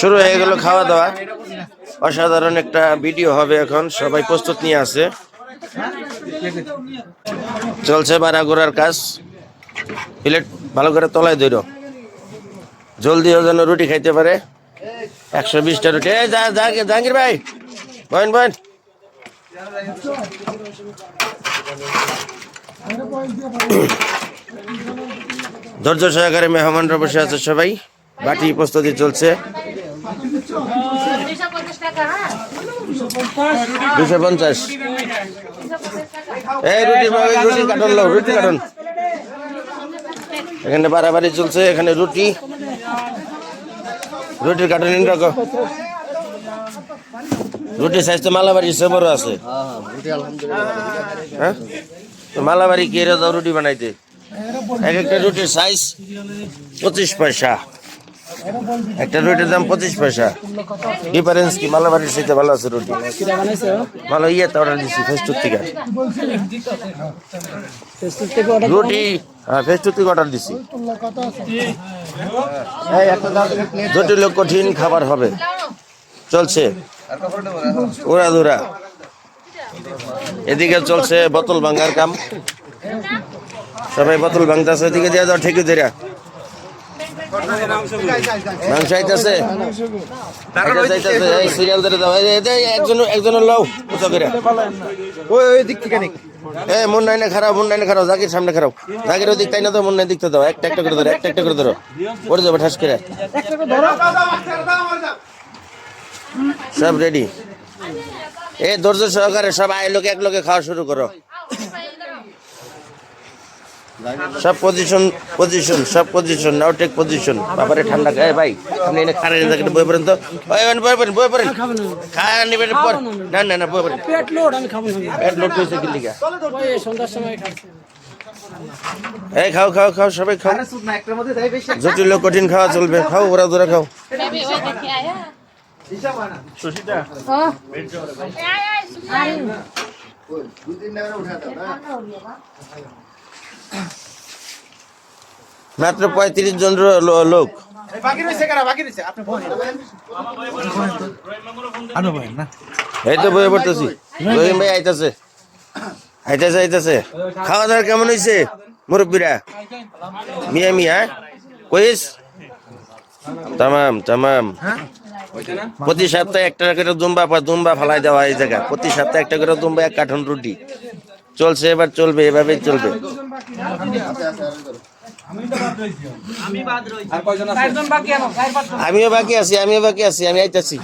শুরু হয়ে গেল খাওয়া দাওয়া অসাধারণ একটা ভিডিও হবে এখন, সবাই প্রস্তুত নিয়ে আছে। চলছে বাড়া ঘোরার কাজ। প্লেট ভালো করে তলায় ধরো। জলদি যেন রুটি খাইতে পারে। একশো বিশটা রুটি। এই জাহাঙ্গীর ভাই, বয়েন বয়েন। ধৈর্য সহকারে মেহমানরা বসে আছে সবাই। বাটি প্রস্তুতি চলছে। দুশো পঞ্চাশ। এই রুটি রুটি কাটন লাও রুটি কাটন। এখানে বাড়াবাড়ি চলছে, এখানে রুটি। রুটির কাটন রাখো রুটি সাইজ তো মালাবাড়ি বড় আছে। হ্যাঁ? মালাবাড়ি কে দাও রুটি বানাইতে। এক একটা রুটির সাইজ পঁচিশ পয়সা। একটা রুটির দাম পঁচিশ পয়সা। ডিফারেন্স কি? মালাবাড়ির সাথে ভালো আছে রুটি? ভালো ইয়ে তো অর্ডার দিচ্ছি ফেস্টুর থেকে। রুটি হ্যাঁ ফেস্টুর থেকে অর্ডার দিচ্ছি ও কঠিন খাবার হবে, চলছে। ওরা দুরা এদিকে চলছে বোতল ভাঙার কাম। সবাই বোতল ভাঙতেছে, এদিকে দিয়ে দাও ঠেকে ধরে মাংস আইতাছে। এই সিরিয়াল ধরে দাও। এই, এই, এই, একজন একজনের লও উঁচা করে। ওই ওই দিক থেকে নিক। এ মন নাই না খারাপ মন নাই না খারাপ জাকির সামনে খারাপ। জাকির ওদিক তাই না তো মন নাই দিকতে দাও। একটা একটা করে ধরো একটা একটা করে ধরো। পড়ে যাবে ঠাস করে। সব রেডি এ ধৈর্য সহকারে সব আয় লোকে এক লোকে খাওয়া শুরু করো। সব পজিশন পজিশন সব পজিশন নাও টেক পজিশন বাবারে ঠান্ডা খায় ভাই আপনি এনে খারে জায়গাটা বই পড়েন তো। ওই ওই বই পড়েন বই পড়েন। খায় নিবেন পর না না না বই পড়েন। পেট লোড আমি খাব না। পেট লোড কইছে কি লিগা? সন্ধ্যার সময় এই খাও খাও খাও সবাই খাও। না একটার মধ্যে যাই বেশি জটিল কঠিন খাওয়া চলবে। খাও ওরা ধরে খাও। বেবি ওই দেখে আয়া হিসাব হয় না ও আয় আয় আরে। দুই তিন টাকা উঠা দাও না মাত্র পঁয়ত্রিশ জন লোক। বাকি রয়েছে কারা? বাকি রয়েছে? আপনি বলেন। আনো বলেন না। এই তো বয়ে পড়তেছি। রহিম ভাই। আইতাছে। আইতাছে আইতাছে। খাওয়া দাওয়া কেমন হয়েছে মুরব্বীরা? মিয়া মিয়া কইস? তামাম তামাম। প্রতি সপ্তাহে একটা করে দুম্বা দুম্বা ফালাই দেওয়া এই জায়গা প্রতি সপ্তাহে একটা করে দুম্বা এক কাঠন রুটি। চলছে এবার চলবে এভাবেই চলবে। চারজন বাকি আনো চার পাঁচ আমিও বাকি আছি আমিও বাকি আছি আমি আইতাছি।